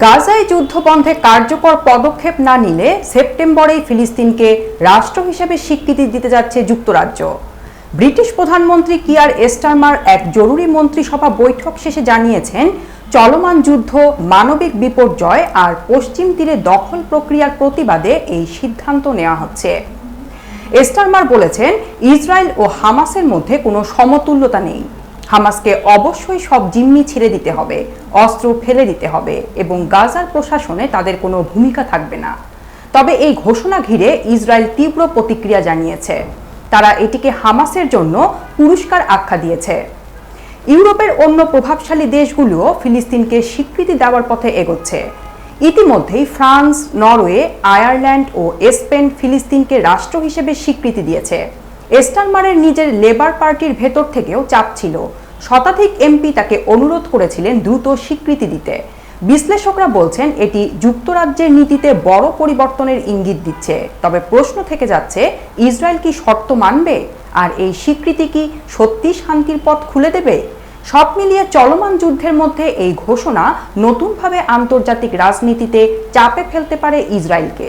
গাজায় যুদ্ধবন্ধে কার্যকর পদক্ষেপ না নিলে সেপ্টেম্বরেই ফিলিস্তিনকে রাষ্ট্র হিসেবে স্বীকৃতি দিতে যাচ্ছে যুক্তরাজ্য। ব্রিটিশ প্রধানমন্ত্রী কিয়ার এস্টারমার এক জরুরি মন্ত্রিসভা বৈঠক শেষে জানিয়েছেন, চলমান যুদ্ধ মানবিক বিপর্যয় আর পশ্চিম তীরে দখল প্রক্রিয়ার প্রতিবাদে এই সিদ্ধান্ত নেওয়া হচ্ছে। এস্টারমার বলেছেন, ইসরায়েল ও হামাসের মধ্যে কোনো সমতুল্যতা নেই। হামাসকে অবশ্যই সব জিম্মি ছেড়ে দিতে হবে, অস্ত্র ফেলে দিতে হবে এবং গাজার প্রশাসনে তাদের কোনো ভূমিকা থাকবে না। তবে এই ঘোষণা ঘিরে ইসরায়েল তীব্র প্রতিক্রিয়া জানিয়েছে। তারা এটিকে হামাসের জন্য পুরস্কার আখ্যা দিয়েছে। ইউরোপের অন্য প্রভাবশালী দেশগুলোও ফিলিস্তিনকে স্বীকৃতি দেওয়ার পথে এগোচ্ছে। ইতিমধ্যেই ফ্রান্স, নরওয়ে, আয়ারল্যান্ড ও স্পেন ফিলিস্তিনকে রাষ্ট্র হিসেবে স্বীকৃতি দিয়েছে। এস্টারমারের নিজের লেবার পার্টির ভেতর থেকেও চাপ ছিল। শতাধিক এমপি তাকে অনুরোধ করেছিলেন দ্রুত স্বীকৃতি দিতে। বিশ্লেষকরা বলছেন, এটি যুক্তরাজ্যের নীতিতে বড় পরিবর্তনের ইঙ্গিত দিচ্ছে। তবে প্রশ্ন থেকে যাচ্ছে, ইসরায়েল কি শর্ত মানবে? আর এই স্বীকৃতি কি সত্যি শান্তির পথ খুলে দেবে? সব মিলিয়ে চলমান যুদ্ধের মধ্যে এই ঘোষণা নতুনভাবে আন্তর্জাতিক রাজনীতিতে চাপে ফেলতে পারে ইসরায়েলকে।